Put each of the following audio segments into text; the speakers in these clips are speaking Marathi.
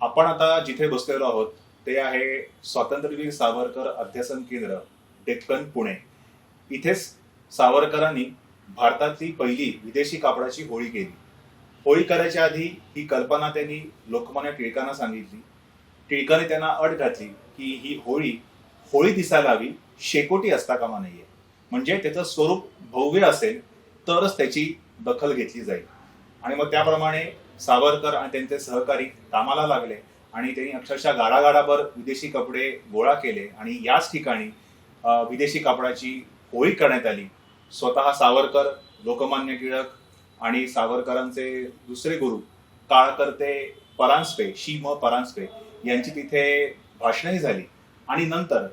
आपण आता जिथे बसलेलो आहोत ते आहे स्वातंत्र्यवीर सावरकर अध्यासन केंद्र डेक्कन पुणे. इथेच सावरकरांनी भारतातली पहिली विदेशी कापडाची होळी केली. होळी करायच्या आधी ही कल्पना त्यांनी लोकमान्य टिळकांना सांगितली. टिळकाने त्यांना अट घातली की ही होळी होळी दिसायला हवी शेकोटी असता कामा नाहीये म्हणजे त्याचं स्वरूप भव्य असेल तरच त्याची दखल घेतली जाईल. आणि मग त्याप्रमाणे सावरकर आणि त्यांचे सहकारी कामाला लागले आणि त्यांनी अक्षरशः गाडागाडाभर विदेशी कपडे गोळा केले आणि याच ठिकाणी विदेशी कापडाची होळी करण्यात आली. स्वतः सावरकर लोकमान्य टिळक आणि सावरकरांचे दुसरे गुरु काळकर्ते परांजपे शी म परांजपे यांची तिथे भाषणही झाली. आणि नंतर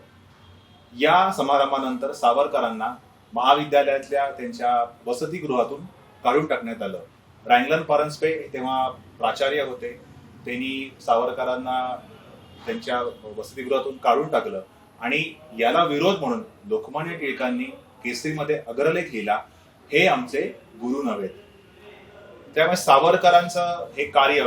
या समारंभानंतर सावरकरांना महाविद्यालयातल्या त्यांच्या वसतिगृहातून काढून टाकण्यात आलं. रँगलन परांजपे तेव्हा प्राचार्य होते. त्यांनी सावरकरांना त्यांच्या वसतिगृहातून काढून टाकलं. आणि याला विरोध म्हणून लोकमान्य टिळकांनी केसरीमध्ये अग्रलेख लिहिला हे आमचे गुरु नव्हेत त्यामुळे सावरकरांचं हे कार्य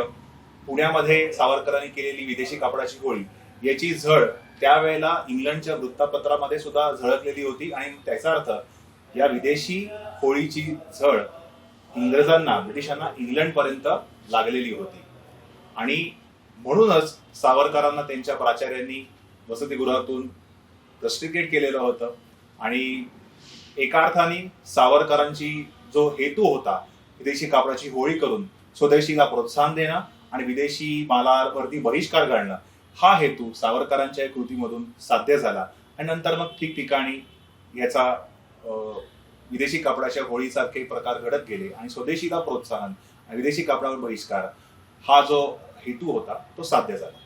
पुण्यामध्ये सावरकरांनी केलेली विदेशी कापडाची होळी याची झळ त्यावेळेला इंग्लंडच्या वृत्तपत्रामध्ये सुद्धा झळकलेली होती. आणि त्याचा अर्थ या विदेशी होळीची झळ इंग्रजांना ब्रिटिशांना इंग्लंड पर्यंत लागलेली होती. आणि म्हणूनच सावरकरांना त्यांच्या प्राचार्यांनी वसतिगृहातून रस्टिकेट केलेलं होतं. आणि एका अर्थाने सावरकरांची जो हेतू होता विदेशी कापडाची होळी करून स्वदेशीला प्रोत्साहन देणं आणि विदेशी मालावरती बहिष्कार घालणं हा हेतू सावरकरांच्या कृतीमधून साध्य झाला. आणि नंतर मग ठिकठिकाणी याचा विदेशी कापडाच्या होळीसारखे प्रकार घडत गेले आणि स्वदेशीला प्रोत्साहन आणि विदेशी कापडावर बहिष्कार हा जो हेतू होता तो साध्य झाला.